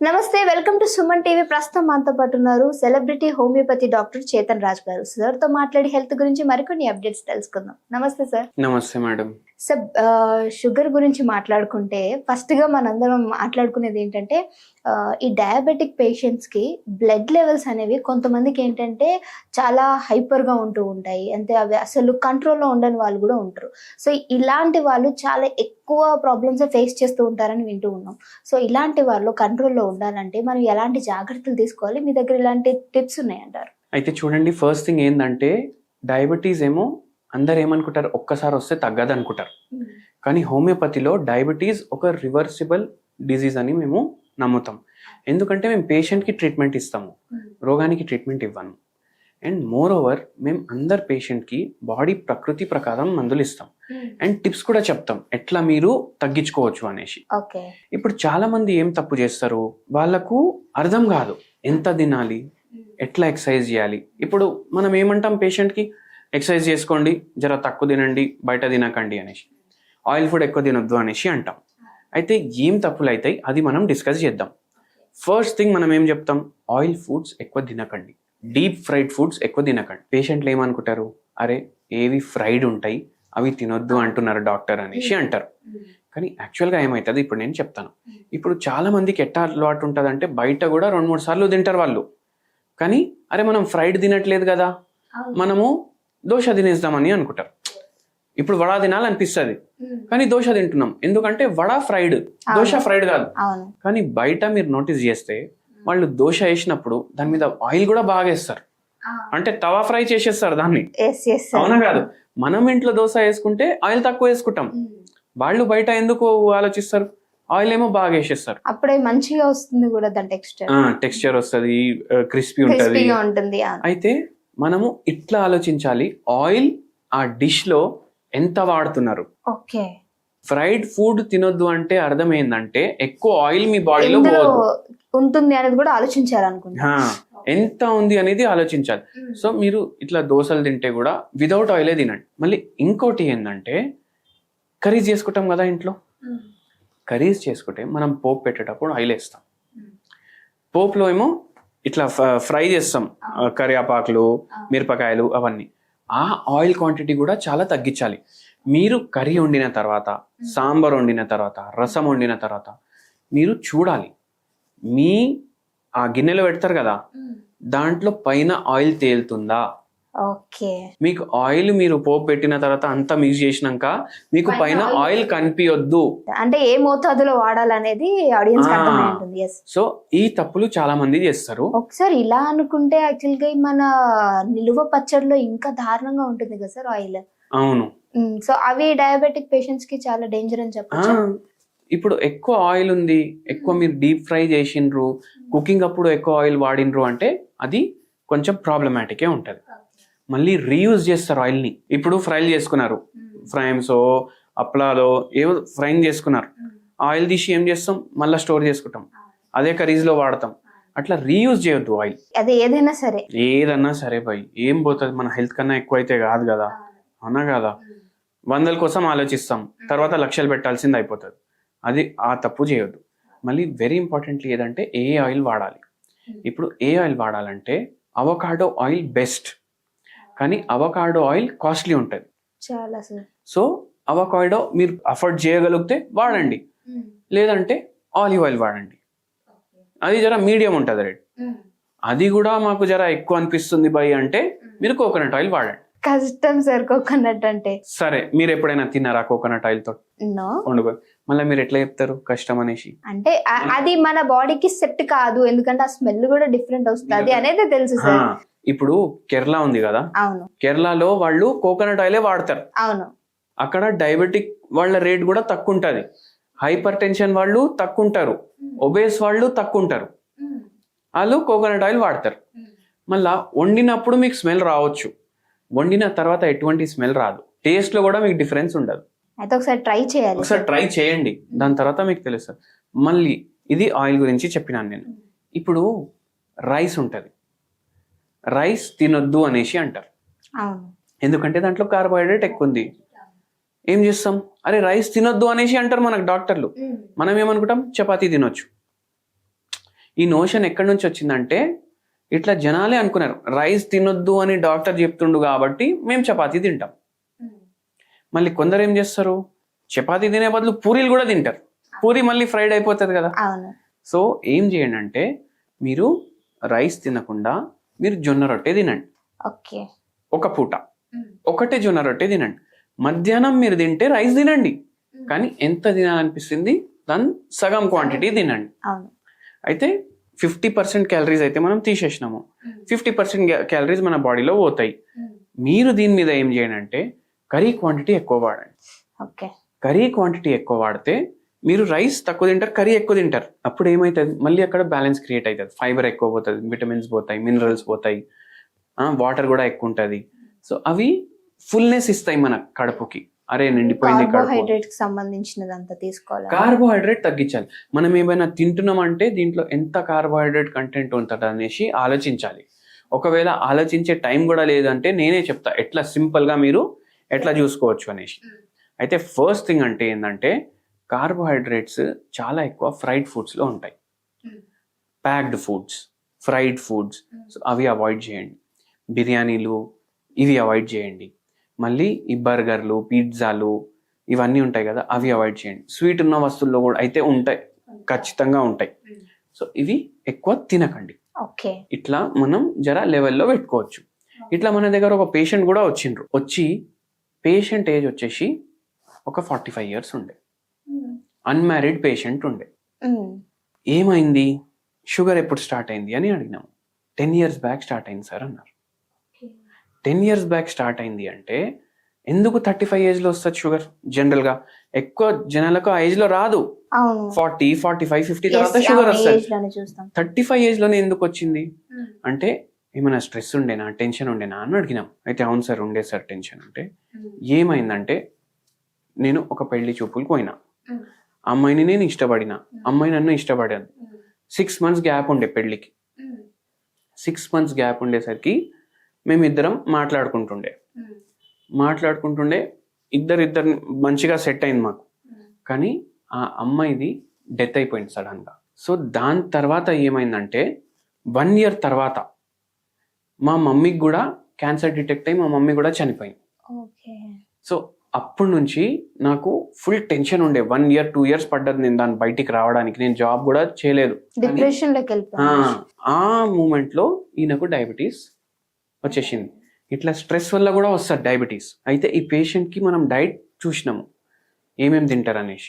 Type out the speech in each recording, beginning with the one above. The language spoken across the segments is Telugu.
నమస్తే వెల్కమ్ టు సుమన్ టీవీ. ప్రస్తుతం మనతో పాటు ఉన్నారు celebrity homeopathy doctor Chetan Raj garu. సార్తో మాట్లాడి హెల్త్ గురించి మరికొన్ని అప్డేట్స్ తెలుసుకుందాం. నమస్తే సార్. నమస్తే మేడం. సార్ షుగర్ గురించి మాట్లాడుకుంటే ఫస్ట్గా మనందరం మాట్లాడుకునేది ఏంటంటే ఈ డయాబెటిక్ పేషెంట్స్కి బ్లడ్ లెవెల్స్ అనేవి కొంతమందికి ఏంటంటే చాలా హైపర్గా ఉంటూ ఉంటాయి. అంటే అవి అసలు కంట్రోల్లో ఉండని వాళ్ళు కూడా ఉంటారు. సో ఇలాంటి వాళ్ళు చాలా ఎక్కువ ప్రాబ్లమ్స్ ఫేస్ చేస్తూ ఉంటారని వింటూ ఉన్నాం. సో ఇలాంటి వాళ్ళు కంట్రోల్లో ఉండాలంటే మనం ఎలాంటి జాగ్రత్తలు తీసుకోవాలి? మీ దగ్గర ఇలాంటి టిప్స్ ఉన్నాయంటారు? అయితే చూడండి ఫస్ట్ థింగ్ ఏంటంటే డయాబెటీస్ ఏమో అందరు ఏమనుకుంటారు ఒక్కసారి వస్తే తగ్గదు అనుకుంటారు కానీ హోమియోపతిలో డయాబెటీస్ ఒక రివర్సిబుల్ డిజీజ్ అని మేము నమ్ముతాం. ఎందుకంటే మేము పేషెంట్కి ట్రీట్మెంట్ ఇస్తాము. రోగానికి ట్రీట్మెంట్ ఇవ్వను. అండ్ మోర్ ఓవర్ మేము అందరు పేషెంట్కి బాడీ ప్రకృతి ప్రకారం మందులు ఇస్తాం. అండ్ టిప్స్ కూడా చెప్తాం. ఎట్లా మీరు తగ్గించుకోవచ్చు అనేసి. ఇప్పుడు చాలా మంది ఏం తప్పు చేస్తారు? వాళ్ళకు అర్థం కాదు. ఎంత తినాలి? ఎట్లా ఎక్సర్సైజ్ చేయాలి? ఇప్పుడు మనం ఏమంటాం పేషెంట్కి? ఎక్సర్సైజ్ చేసుకోండి జర తక్కువ తినండి బయట తినకండి అనేసి. ఆయిల్ ఫుడ్ ఎక్కువ తినొద్దు అనేసి అంటాం. అయితే ఏం తప్పులు అవుతాయి అది మనం డిస్కస్ చేద్దాం. ఫస్ట్ థింగ్ మనం ఏం చెప్తాం? ఆయిల్ ఫుడ్స్ ఎక్కువ తినకండి. డీప్ ఫ్రైడ్ ఫుడ్స్ ఎక్కువ తినకండి. పేషెంట్లు ఏమనుకుంటారు? అరే ఏవి ఫ్రైడ్ ఉంటాయి అవి తినొద్దు అంటున్నారు డాక్టర్ అనేసి అంటారు. కానీ యాక్చువల్గా ఏమవుతుంది ఇప్పుడు నేను చెప్తాను. ఇప్పుడు చాలా మందికి ఎట్లా అలవాటు ఉంటుంది అంటే బయట కూడా రెండు మూడు సార్లు తింటారు వాళ్ళు. కానీ అరే మనం ఫ్రైడ్ తినట్లేదు కదా? మనము దోశ తినేద్దామని అనుకుంటారు ఇప్పుడు వడ తినాలనిపిస్తుంది. కానీ దోశ తింటున్నాం. ఎందుకంటే వడ ఫ్రైడ్. దోశ ఫ్రైడ్ కాదు. కానీ బయట మీరు నోటీస్ చేస్తే వాళ్ళు దోశ వేసినప్పుడు దాని మీద ఆయిల్ కూడా బాగా వేస్తారు. అంటే తవా ఫ్రై చేసేస్తారు దాన్ని. అవునా కాదు. మనం ఇంట్లో దోశ వేసుకుంటే ఆయిల్ తక్కువ వేసుకుంటాం. వాళ్ళు బయట ఎందుకు ఆలోచిస్తారు? ఆయిల్ ఏమో బాగా వేసేస్తారు. అప్పుడే మంచిగా వస్తుంది కూడా దాని టెక్స్చర్ టెక్స్చర్ వస్తుంది క్రిస్పీ ఉంటది. అయితే మనము ఇట్లా ఆలోచించాలి. ఆయిల్ ఆ డిష్లో ఎంత వాడుతున్నారు? ఓకే. ఫ్రైడ్ ఫుడ్ తినొద్దు అంటే అర్థం ఏంటంటే ఎక్కువ ఆయిల్ మీ బాడీలో ఉంటుంది అనేది కూడా ఆలోచించాలనుకుంటా. ఎంత ఉంది అనేది ఆలోచించాలి. సో మీరు ఇట్లా దోశలు తింటే కూడా వితౌట్ ఆయిలే తినండి. మళ్ళీ ఇంకోటి ఏంటంటే కర్రీస్ చేసుకుంటాం కదా ఇంట్లో? కర్రీస్ చేసుకుంటే మనం పోపు పెట్టేటప్పుడు ఆయిల్ వేస్తాం. పోపులో ఏమో ఇట్లా ఫ్రై చేస్తాం కరివేపాకులు మిరపకాయలు అవన్నీ. ఆ ఆయిల్ క్వాంటిటీ కూడా చాలా తగ్గించాలి. మీరు కర్రీ వండిన తర్వాత సాంబార్ వండిన తర్వాత రసం వండిన తర్వాత మీరు చూడాలి. మీ ఆ గిన్నెలో పెడతారు కదా? దాంట్లో పైన ఆయిల్ తేలుతుందా? ఓకే. మీకు ఆయిల్ మీరు పోపు పెట్టిన తర్వాత అంతా మిక్స్ చేసినాక మీకు పైన ఆయిల్ కనిపించొద్దు అంటే ఏ మోతాదులో వాడాలనేది ఆడియన్స్ ఉంటుంది సో ఈ తప్పులు చాలా మంది చేస్తారు. ఒకసారి ఇలా అనుకుంటే యాక్చువల్గా మన నిలువ పచ్చడిలో ఇంకా దారుణంగా ఉంటుంది కదా సార్ ఆయిల్? అవును. సో అవి డయాబెటిక్ పేషెంట్స్కి చాలా డేంజర్ అని చెప్పచ్చు. ఇప్పుడు ఎక్కువ ఆయిల్ ఉంది. ఎక్కువ మీరు డీప్ ఫ్రై చేసిండ్రు. కుకింగ్ అప్పుడు ఎక్కువ ఆయిల్ వాడినరు అంటే అది కొంచెం ప్రాబ్లమాటికే ఉంటుంది. మళ్ళీ రీయూజ్ చేస్తారు ఆయిల్ని ఇప్పుడు ఫ్రైలు చేసుకున్నారు. ఫ్రైమ్సో అప్లాలో ఏవో ఫ్రైన్ చేసుకున్నారు. ఆయిల్ తీసి ఏం చేస్తాం? మళ్ళీ స్టోర్ చేసుకుంటాం. అదే కర్రీస్లో వాడతాం. అట్లా రీయూజ్ చేయొద్దు ఆయిల్ అది ఏదైనా సరే. ఏదన్నా సరే భయ్ ఏం పోతుంది? మన హెల్త్ కన్నా ఎక్కువ అయితే కాదు. కదా అవునా కదా? వందల కోసం ఆలోచిస్తాం. తర్వాత లక్షలు పెట్టాల్సింది అయిపోతుంది. అది ఆ తప్పు చేయొద్దు. మళ్ళీ వెరీ ఇంపార్టెంట్లీ ఏదంటే ఏ ఆయిల్ వాడాలి. ఇప్పుడు ఏ ఆయిల్ వాడాలంటే అవకాడో ఆయిల్ బెస్ట్ కానీ అవకాడో ఆయిల్ కాస్ట్లీ ఉంటుంది. చాలా సార్. సో అవకాడో మీరు అఫోర్డ్ చేయగలిగితే వాడండి. లేదంటే ఆలివ్ ఆయిల్ వాడండి. అది జర మీడియం ఉంటుంది రేట్. అది కూడా మాకు జర ఎక్కువ అనిపిస్తుంది బై అంటే మీరు కోకోనట్ ఆయిల్ వాడండి. కష్టం సార్ కోకోనట్ అంటే. సరే మీరు ఎప్పుడైనా తిన్నారా కోకోనట్ ఆయిల్తో మళ్ళీ మీరు ఎట్లా చెప్తారు కష్టం అనేసి? అంటే అది మన బాడీకి సెట్ కాదు ఎందుకంటే ఆ స్మెల్ కూడా డిఫరెంట్ వస్తుంది అనేది తెలుసు సార్. ఇప్పుడు కేరళ ఉంది కదా? అవును. కేరళలో వాళ్ళు కోకోనట్ ఆయిలే వాడతారు. అవును. అక్కడ డయాబెటిక్ వాళ్ళ రేట్ కూడా తక్కువ ఉంటుంది హైపర్ టెన్షన్ వాళ్ళు తక్కువ ఉంటారు ఒబేస్ వాళ్ళు తక్కువ ఉంటారు వాళ్ళు కోకోనట్ ఆయిల్ వాడతారు. మళ్ళా వండినప్పుడు మీకు స్మెల్ రావచ్చు. వండిన తర్వాత ఎటువంటి స్మెల్ రాదు. టేస్ట్లో కూడా మీకు డిఫరెన్స్ ఉండదు. అయితే ఒకసారి ట్రై చేయాలి. ఒకసారి ట్రై చేయండి. దాని తర్వాత మీకు తెలుస్తుంది. మళ్ళీ ఇది ఆయిల్ గురించి చెప్పినాను నేను. ఇప్పుడు రైస్ ఉంటుంది. రైస్ తినొద్దు అనేసి అంటారు. ఎందుకంటే దాంట్లో కార్బోహైడ్రేట్ ఎక్కువ ఉంది ఏం చేస్తాం? అరే రైస్ తినొద్దు అనేసి అంటారు మనకు డాక్టర్లు. మనం ఏమనుకుంటాం? చపాతీ తినొచ్చు. ఈ నోషన్ ఎక్కడి నుంచి వచ్చిందంటే ఇట్లా జనాలే అనుకున్నారు. రైస్ తినొద్దు అని డాక్టర్ చెప్తుండు కాబట్టి మేము చపాతీ తింటాం. మళ్ళీ కొందరు ఏం చేస్తారు? చపాతీ తినే బదులు పూరీలు కూడా తింటారు. పూరి మళ్ళీ ఫ్రైడ్ అయిపోతుంది కదా. సో ఏం చేయండి అంటే మీరు రైస్ తినకుండా మీరు జొన్న రొట్టె తినండి. ఓకే. ఒక పూట. ఒకటే జొన్న రొట్టె తినండి. మధ్యాహ్నం మీరు తింటే రైస్ తినండి. కానీ ఎంత తినాలనిపిస్తుంది? దాని సగం క్వాంటిటీ తినండి. అవును. అయితే ఫిఫ్టీ పర్సెంట్ క్యాలరీస్ అయితే మనం తీసేసినాము. ఫిఫ్టీ పర్సెంట్ క్యాలరీస్ మన బాడీలో పోతాయి. మీరు దీని మీద ఏం చేయండి అంటే కర్రీ క్వాంటిటీ ఎక్కువ వాడండి. ఓకే. కర్రీ క్వాంటిటీ ఎక్కువ వాడితే మీరు రైస్ తక్కువ తింటారు కర్రీ ఎక్కువ తింటారు. అప్పుడు ఏమవుతుంది మళ్ళీ అక్కడ బ్యాలెన్స్ క్రియేట్ అవుతుంది. ఫైబర్ ఎక్కువ పోతుంది విటమిన్స్ పోతాయి మినరల్స్ పోతాయి వాటర్ కూడా ఎక్కువ ఉంటుంది. సో అవి ఫుల్నెస్ ఇస్తాయి మన కడుపుకి. అరే నిండిపోయింది కార్బోహైడ్రేట్ సంబంధించినదంతా తీసుకోవాలి? కార్బోహైడ్రేట్ తగ్గించాలి. మనం ఏమైనా తింటున్నామంటే దీంట్లో ఎంత కార్బోహైడ్రేట్ కంటెంట్ ఉంటుంది అనేసి ఆలోచించాలి. ఒకవేళ ఆలోచించే టైం కూడా లేదంటే నేనే చెప్తా. ఎట్లా సింపుల్గా మీరు ఎట్లా చూసుకోవచ్చు అనేసి. అయితే ఫస్ట్ థింగ్ అంటే ఏంటంటే కార్బోహైడ్రేట్స్ చాలా ఎక్కువ ఫ్రైడ్ ఫుడ్స్లో ఉంటాయి. Packed foods fried foods so అవి అవాయిడ్ చేయండి. బిర్యానీలు ఇవి అవాయిడ్ చేయండి. మళ్ళీ ఈ బర్గర్లు పిజ్జాలు ఇవన్నీ ఉంటాయి కదా అవి అవాయిడ్ చేయండి. స్వీట్ ఉన్న వస్తువుల్లో కూడా అయితే ఉంటాయి. ఖచ్చితంగా ఉంటాయి. సో ఇవి ఎక్కువ తినకండి. ఓకే. ఇట్లా మనం జర లెవెల్లో పెట్టుకోవచ్చు. ఇట్లా మన దగ్గర ఒక పేషెంట్ కూడా వచ్చిండ్రు. వచ్చి పేషెంట్ ఏజ్ వచ్చేసి ఒక ఫార్టీ ఫైవ్ ఇయర్స్ ఉండే. అన్మ్యారీడ్ పేషెంట్ ఉండే. ఏమైంది? షుగర్ ఎప్పుడు స్టార్ట్ అయింది అని అడిగినాము టెన్ ఇయర్స్ బ్యాక్ స్టార్ట్ అయింది సార్ అన్నారు. టెన్ ఇయర్స్ బ్యాక్ స్టార్ట్ అయింది అంటే ఎందుకు థర్టీ ఫైవ్ ఏజ్లో వస్తుంది షుగర్ జనరల్గా ఎక్కువ జనాలకు ఆ ఏజ్లో రాదు. అవును. ఫార్టీ ఫార్టీ ఫైవ్ ఫిఫ్టీ తర్వాత షుగర్ వస్తుంది. లోనే థర్టీ ఫైవ్ ఏజ్లోనే ఎందుకు వచ్చింది? అంటే ఏమైనా స్ట్రెస్ ఉండేనా టెన్షన్ ఉండేనా అని అడిగినాం. అయితే అవును సార్ ఉండే సార్ టెన్షన్ అంటే ఏమైందంటే నేను ఒక పెళ్ళి చూపులకు పోయినా. అమ్మాయిని నేను ఇష్టపడిన. అమ్మాయి నన్ను ఇష్టపడాను సిక్స్ మంత్స్ గ్యాప్ ఉండే పెళ్ళికి సిక్స్ మంత్స్ గ్యాప్ ఉండేసరికి మేమిద్దరం మాట్లాడుకుంటుండే. మాట్లాడుకుంటుండే ఇద్దరిద్దరు మంచిగా సెట్ అయింది మాకు. కానీ ఆ అమ్మాయిది డెత్ అయిపోయింది సడన్గా సో దాని తర్వాత ఏమైందంటే వన్ ఇయర్ తర్వాత మా మమ్మీకి కూడా క్యాన్సర్ డిటెక్ట్ అయ్యి మా మమ్మీ కూడా చనిపోయింది. సో అప్పటి నుంచి నాకు ఫుల్ టెన్షన్ ఉండే. వన్ ఇయర్ టూ ఇయర్స్ పడ్డది నేను దాన్ని బయటికి రావడానికి. నేను జాబ్ కూడా చేయలేదు. కానీ డిప్రెషన్లోకి ఆ, వెళ్ళిపోయాను ఆ మూమెంట్లో ఈయనకు డయాబెటీస్ వచ్చేసింది. ఇట్లా స్ట్రెస్ వల్ల కూడా వస్తుంది డయాబెటీస్ అయితే ఈ పేషెంట్కి మనం డైట్ చూసినాము. ఏమేమి తింటారు అనేసి.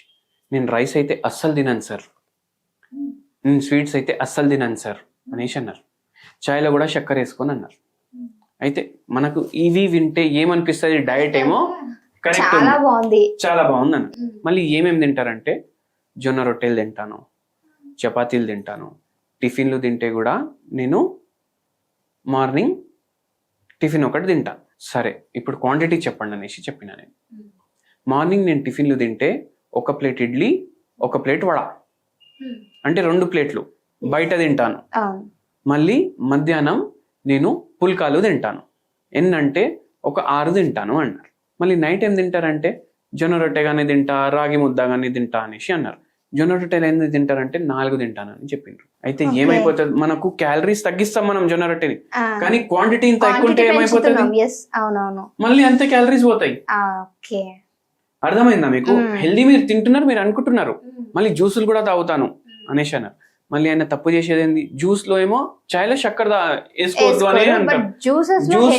నేను రైస్ అయితే అస్సలు తినను సార్ నేను స్వీట్స్ అయితే అస్సలు తినను సార్ అనేసి అన్నారు. చాయ్లో కూడా చక్కెర వేసుకొని అన్నారు. అయితే మనకు ఇవి వింటే ఏమనిపిస్తుంది? డయట్ ఏమో కరెక్ట్ చాలా బాగుంది. చాలా బాగుంది అన్న మళ్ళీ ఏమేమి తింటారంటే జొన్న రొట్టెలు తింటాను చపాతీలు తింటాను. టిఫిన్లు తింటే కూడా నేను మార్నింగ్ టిఫిన్ ఒకటి తింటా. సరే ఇప్పుడు క్వాంటిటీ చెప్పండి అనేసి చెప్పిన నేను. మార్నింగ్ నేను టిఫిన్లు తింటే ఒక ప్లేట్ ఇడ్లీ ఒక ప్లేట్ వడ. అంటే రెండు ప్లేట్లు. బయట తింటాను. మళ్ళీ మధ్యాహ్నం నేను పుల్కాలు తింటాను. ఎన్నంటే ఒక ఆరు తింటాను అన్నారు. మళ్ళీ నైట్ ఏం తింటారంటే జొన్న రొట్టె కానీ తింటా రాగి ముద్ద కానీ తింటా అనేసి అన్నారు. జొన్న రొట్టెలు ఎందుకు తింటారంటే నాలుగు తింటానని చెప్పిండ్రు. అయితే. ఏమైపోతుంది? మనకు క్యాలరీస్ తగ్గిస్తాం మనం జొన్న రొట్టెని. కానీ క్వాంటిటీ ఇంత ఎక్కువ ఉంటే quantity ఏమైపోతుంది? మళ్ళీ అంతే క్యాలరీస్ పోతాయి. అర్థమైందా మీకు. హెల్దీ మీరు తింటున్నారు మీరు అనుకుంటున్నారు. మళ్ళీ జ్యూసులు కూడా తాగుతాను అనేసి అన్నారు. మళ్ళీ ఆయన తప్పు చేసేది ఏంది జ్యూస్లో ఏమో చాయ్లో చక్కెర దా- వేసుకోవద్దు లో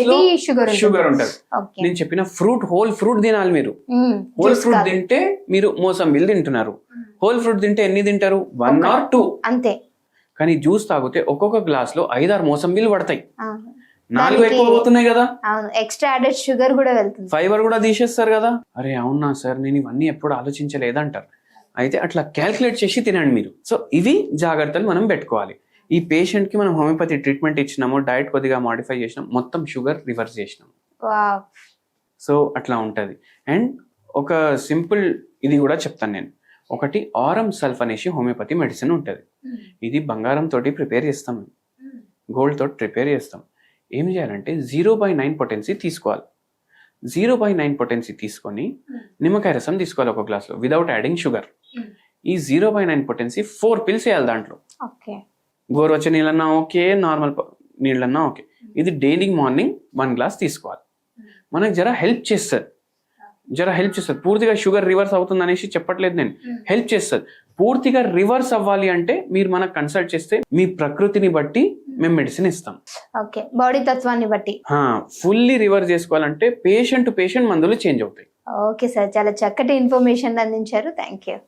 లో షుగర్ ఉంటుంది. నేను చెప్పిన ఫ్రూట్ హోల్ ఫ్రూట్ తినాలి మీరు. Whole Juice fruit. తింటే మీరు మోసంబిల్ తింటున్నారు. హోల్ ఫ్రూట్ తింటే ఎన్ని తింటారు? వన్ ఆర్ టూ అంతే. కానీ జ్యూస్ తాగితే ఒక్కొక్క గ్లాస్లో ఐదారు మోసంబిల్ పడతాయి. నాలుగు ఎక్కువ పోతున్నాయి కదా. ఎక్స్ట్రా యాడెడ్ షుగర్ కూడా వెళ్తుంది. ఫైబర్ కూడా తీసేస్తారు కదా. అరే అవునా సార్? నేను ఇవన్నీ ఎప్పుడు ఆలోచించలేదంటారు. అయితే అట్లా క్యాల్కులేట్ చేసి తినండి మీరు. సో ఇవి జాగ్రత్తలు మనం పెట్టుకోవాలి. ఈ పేషెంట్కి మనం హోమియోపతి ట్రీట్మెంట్ ఇచ్చినాము డైట్ కొద్దిగా మాడిఫై చేసినాం మొత్తం షుగర్ రివర్స్ చేసినాం. సో అట్లా ఉంటుంది. అండ్ ఒక సింపుల్ ఇది కూడా చెప్తాను నేను. ఒకటి ఆరం సల్ఫ్ అనేసి హోమియోపతి మెడిసిన్ ఉంటుంది. ఇది బంగారం తోటి ప్రిపేర్ చేస్తాం గోల్డ్ తోటి ప్రిపేర్ చేస్తాం. ఏం చేయాలంటే జీరో బై నైన్ పొటెన్సీ తీసుకోవాలి. జీరో బై నైన్ పొటెన్సీ తీసుకొని నిమ్మకాయ రసం తీసుకోవాలి ఒక గ్లాస్లో వితౌట్ యాడింగ్ షుగర్ ఈ zero by nine potency four pills వేయాలి దాంట్లో. గోరువెచ్చ నీళ్ళన్నా ఓకే నార్మల్ నీళ్ళన్నా ఓకే. ఇది డైలీ మార్నింగ్ వన్ గ్లాస్ తీసుకోవాలి. మనకి జర హెల్ప్ చేస్తుంది. జర హెల్ప్ చేస్తుంది. పూర్తిగా షుగర్ రివర్స్ అవుతుంది అనేసి చెప్పట్లేదు నేను. హెల్ప్ చేస్తుంది. పూర్తిగా రివర్స్ అవ్వాలి అంటే మీరు మనకు కన్సల్ట్ చేస్తే మీ ప్రకృతిని బట్టి మేము మెడిసిన్ ఇస్తాం. ఓకే. బాడీ తత్వాన్ని బట్టి. ఫుల్లీ రివర్స్ చేసుకోవాలంటే పేషెంట్ టు పేషెంట్ మందులు చేంజ్ అవుతాయి. Okay sir. చాలా చక్కటి ఇన్ఫర్మేషన్ అందించారు. Thank you.